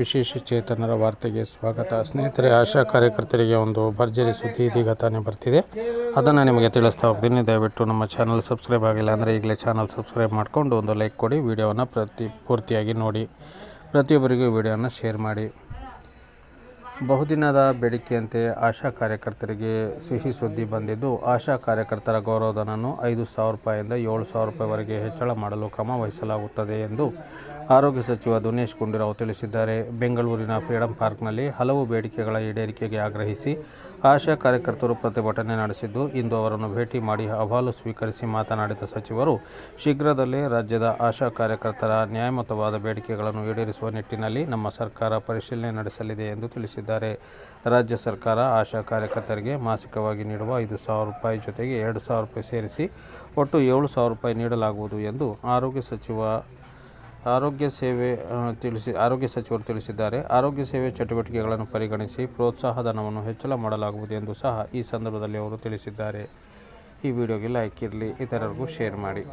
ವಿಶೇಷ ಚೇತನರ ವಾರ್ತೆಗೆ ಸ್ವಾಗತ. ಸ್ನೇಹಿತರೆ, ಆಶಾ ಕಾರ್ಯಕರ್ತರಿಗೆ ಒಂದು ಭರ್ಜರಿ ಸುದ್ದಿ ಇದೀಗ ತಾನೇ ಬರ್ತಿದೆ. ಅದನ್ನು ನಿಮಗೆ ತಿಳಿಸ್ತಾ ಹೋಗ್ತೀನಿ. ದಯವಿಟ್ಟು ನಮ್ಮ ಚಾನಲ್ ಸಬ್ಸ್ಕ್ರೈಬ್ ಆಗಿಲ್ಲ ಅಂದರೆ ಈಗಲೇ ಚಾನಲ್ ಸಬ್ಸ್ಕ್ರೈಬ್ ಮಾಡಿಕೊಂಡು ಒಂದು ಲೈಕ್ ಕೊಡಿ. ವಿಡಿಯೋವನ್ನು ಪ್ರತಿ ಪೂರ್ತಿಯಾಗಿ ನೋಡಿ. ಪ್ರತಿಯೊಬ್ಬರಿಗೂ ವಿಡಿಯೋನ ಶೇರ್ ಮಾಡಿ. ಬಹುದಿನದ ಬೇಡಿಕೆಯಂತೆ ಆಶಾ ಕಾರ್ಯಕರ್ತರಿಗೆ ಸಿಹಿ ಸುದ್ದಿ ಬಂದಿದ್ದು, ಆಶಾ ಕಾರ್ಯಕರ್ತರ ಗೌರವಧನವನ್ನು ಐದು ಸಾವಿರ ರೂಪಾಯಿಂದ ಏಳು ಸಾವಿರ ರೂಪಾಯಿವರೆಗೆ ಹೆಚ್ಚಳ ಮಾಡಲು ಕ್ರಮ ವಹಿಸಲಾಗುತ್ತದೆ ಎಂದು ಆರೋಗ್ಯ ಸಚಿವ ದಿನೇಶ್ ಗುಂಡೂರಾವ್ ತಿಳಿಸಿದ್ದಾರೆ. ಬೆಂಗಳೂರಿನ ಫ್ರೀಡಂ ಪಾರ್ಕ್ನಲ್ಲಿ ಹಲವು ಬೇಡಿಕೆಗಳ ಈಡೇರಿಕೆಗೆ ಆಗ್ರಹಿಸಿ ಆಶಾ ಕಾರ್ಯಕರ್ತರು ಪ್ರತಿಭಟನೆ ನಡೆಸಿದ್ದು, ಇಂದು ಅವರನ್ನು ಭೇಟಿ ಮಾಡಿ ಅಹವಾಲು ಸ್ವೀಕರಿಸಿ ಮಾತನಾಡಿದ ಸಚಿವರು, ಶೀಘ್ರದಲ್ಲೇ ರಾಜ್ಯದ ಆಶಾ ಕಾರ್ಯಕರ್ತರ ನ್ಯಾಯಮತವಾದ ಬೇಡಿಕೆಗಳನ್ನು ಈಡೇರಿಸುವ ನಿಟ್ಟಿನಲ್ಲಿ ನಮ್ಮ ಸರ್ಕಾರ ಪರಿಶೀಲನೆ ನಡೆಸಲಿದೆ ಎಂದು ತಿಳಿಸಿದ್ದಾರೆ ರಾಜ್ಯ ಸರ್ಕಾರ ಆಶಾ ಕಾರ್ಯಕರ್ತರಿಗೆ ಮಾಸಿಕವಾಗಿ ನೀಡುವ ಐದು ಸಾವಿರ ರೂಪಾಯಿ ಜೊತೆಗೆ ಎರಡು ಸಾವಿರ ರೂಪಾಯಿ ಸೇರಿಸಿ ಒಟ್ಟು ಏಳು ಸಾವಿರ ರೂಪಾಯಿ ನೀಡಲಾಗುವುದು ಎಂದು ಆರೋಗ್ಯ ಸಚಿವ, ಆರೋಗ್ಯ ಸೇವೆ ತಿಳಿಸಿ, ಆರೋಗ್ಯ ಸಚಿವರು ತಿಳಿಸಿದ್ದಾರೆ. ಆರೋಗ್ಯ ಸೇವೆ ಚಟುವಟಿಕೆಗಳನ್ನು ಪರಿಗಣಿಸಿ ಪ್ರೋತ್ಸಾಹಧನವನ್ನು ಹೆಚ್ಚಳ ಮಾಡಲಾಗುವುದು ಎಂದು ಸಹ ಈ ಸಂದರ್ಭದಲ್ಲಿ ಅವರು ತಿಳಿಸಿದ್ದಾರೆ. ಈ ವಿಡಿಯೋಗೆ ಲೈಕ್ ಇರಲಿ, ಇತರರಿಗೂ ಶೇರ್ ಮಾಡಿ.